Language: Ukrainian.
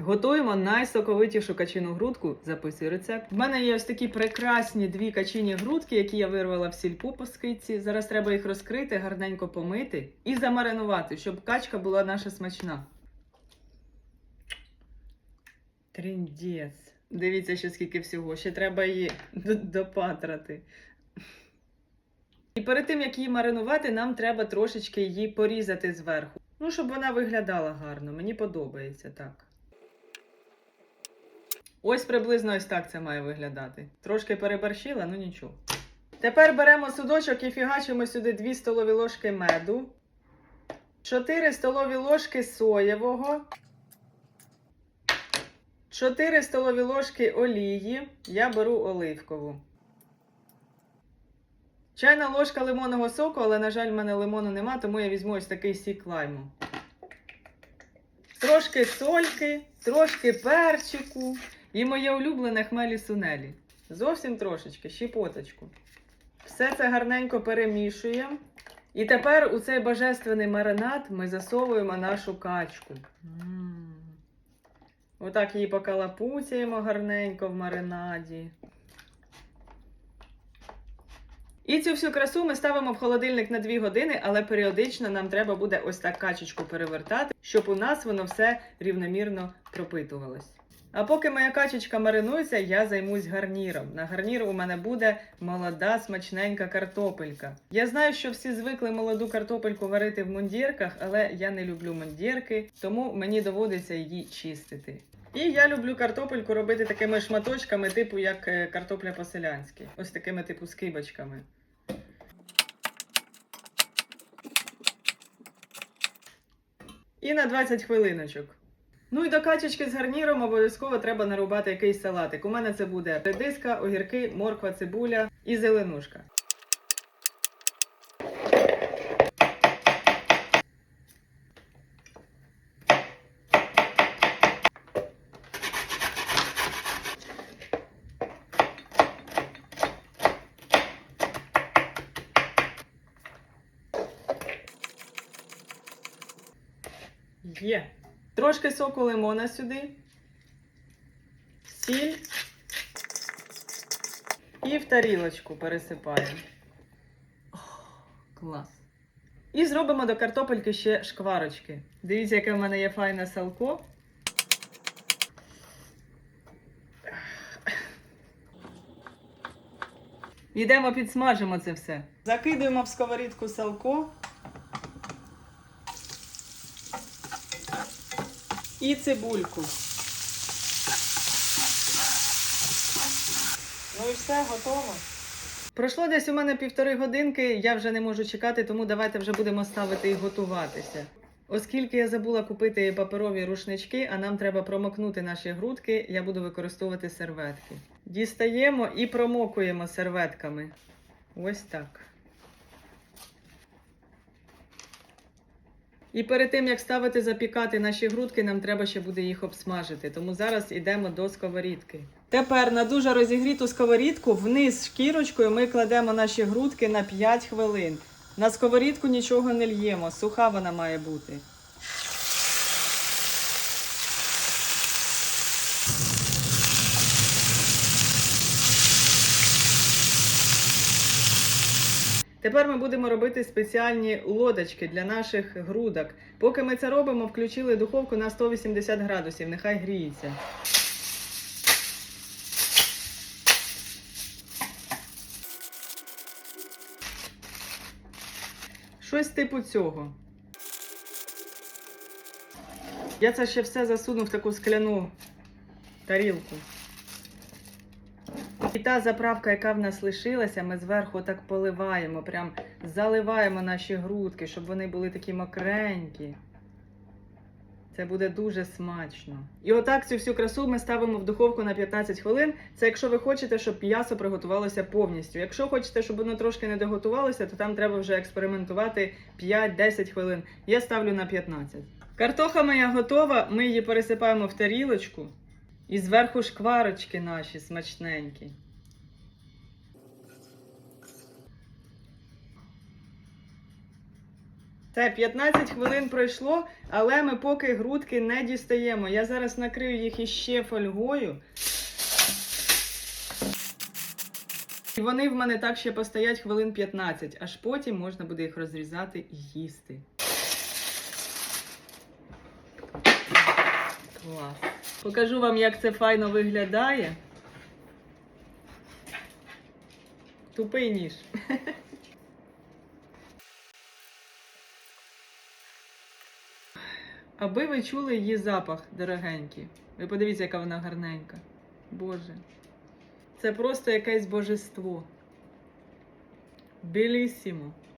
Готуємо найсоковитішу качину грудку. Записуй рецепт. В мене є ось такі прекрасні дві качині грудки, які я вирвала в сільпу по скидці. Зараз треба їх розкрити, гарненько помити і замаринувати, щоб качка була наша смачна. Тріндець. Дивіться, ще скільки всього. Ще треба її допатрати. І перед тим, як її маринувати, нам треба трошечки її порізати зверху. Ну, щоб вона виглядала гарно. Мені подобається так. Ось приблизно ось так це має виглядати. Трошки переборщила, ну нічого. Тепер беремо судочок і фігачимо сюди 2 столові ложки меду, 4 столові ложки соєвого, 4 столові ложки олії. Я беру оливкову. Чайна ложка лимонного соку, але, на жаль, в мене лимону нема, тому я візьму ось такий сік лайму. Трошки сольки, трошки перчику і моє улюблене хмелі сунелі. Зовсім трошечки, щепоточку. Все це гарненько перемішуємо. І тепер у цей божественний маринад ми засовуємо нашу качку. Отак її покалапуцяємо гарненько в маринаді. І цю всю красу ми ставимо в холодильник на 2 години, але періодично нам треба буде ось так качечку перевертати, щоб у нас воно все рівномірно пропитувалось. А поки моя качечка маринується, я займусь гарніром. На гарнір у мене буде молода смачненька картопелька. Я знаю, що всі звикли молоду картопельку варити в мундірках, але я не люблю мундірки, тому мені доводиться її чистити. І я люблю картопельку робити такими шматочками, типу як е, картопля по-селянськи. Ось такими типу скибочками. І на 20 хвилиночок. Ну і до качечки з гарніром обов'язково треба нарубати якийсь салатик. У мене це буде редиска, огірки, морква, цибуля і зеленушка. Є. Трошки соку лимона сюди, сіль і в тарілочку пересипаємо. Ох, клас. І зробимо до картопельки ще шкварочки. Дивіться, яке в мене є файне салко. Йдемо підсмажимо це все. Закидуємо в сковорідку салко. І цибульку. Ну і все, готово. Пройшло десь у мене півтори годинки, я вже не можу чекати, тому давайте вже будемо ставити і готуватися. Оскільки я забула купити паперові рушнички, а нам треба промокнути наші грудки, я буду використовувати серветки. Дістаємо і промокуємо серветками. Ось так. І перед тим, як ставити запікати наші грудки, нам треба ще буде їх обсмажити. Тому зараз йдемо до сковорідки. Тепер на дуже розігріту сковорідку вниз шкірочкою ми кладемо наші грудки на 5 хвилин. На сковорідку нічого не л'ємо, суха вона має бути. Тепер ми будемо робити спеціальні лодочки для наших грудок. Поки ми це робимо, включили духовку на 180 градусів, нехай гріється. Щось типу цього. Я це ще все засуну в таку скляну тарілку. І та заправка, яка в нас лишилася, ми зверху так поливаємо, прям заливаємо наші грудки, щоб вони були такі мокренькі. Це буде дуже смачно. І отак цю всю красу ми ставимо в духовку на 15 хвилин. Це якщо ви хочете, щоб м'ясо приготувалося повністю. Якщо хочете, щоб воно трошки не доготувалося, то там треба вже експериментувати 5-10 хвилин. Я ставлю на 15. Картоха моя готова, ми її пересипаємо в тарілочку. І зверху шкварочки наші смачненькі. Це 15 хвилин пройшло, але ми поки грудки не дістаємо. Я зараз накрию їх іще фольгою. І вони в мене так ще постоять хвилин 15, аж потім можна буде їх розрізати і їсти. Клас. Покажу вам, як це файно виглядає. Тупий ніж. Аби ви чули її запах, дорогенькі. Ви подивіться, яка вона гарненька. Боже. Це просто якесь божество. Білісімо.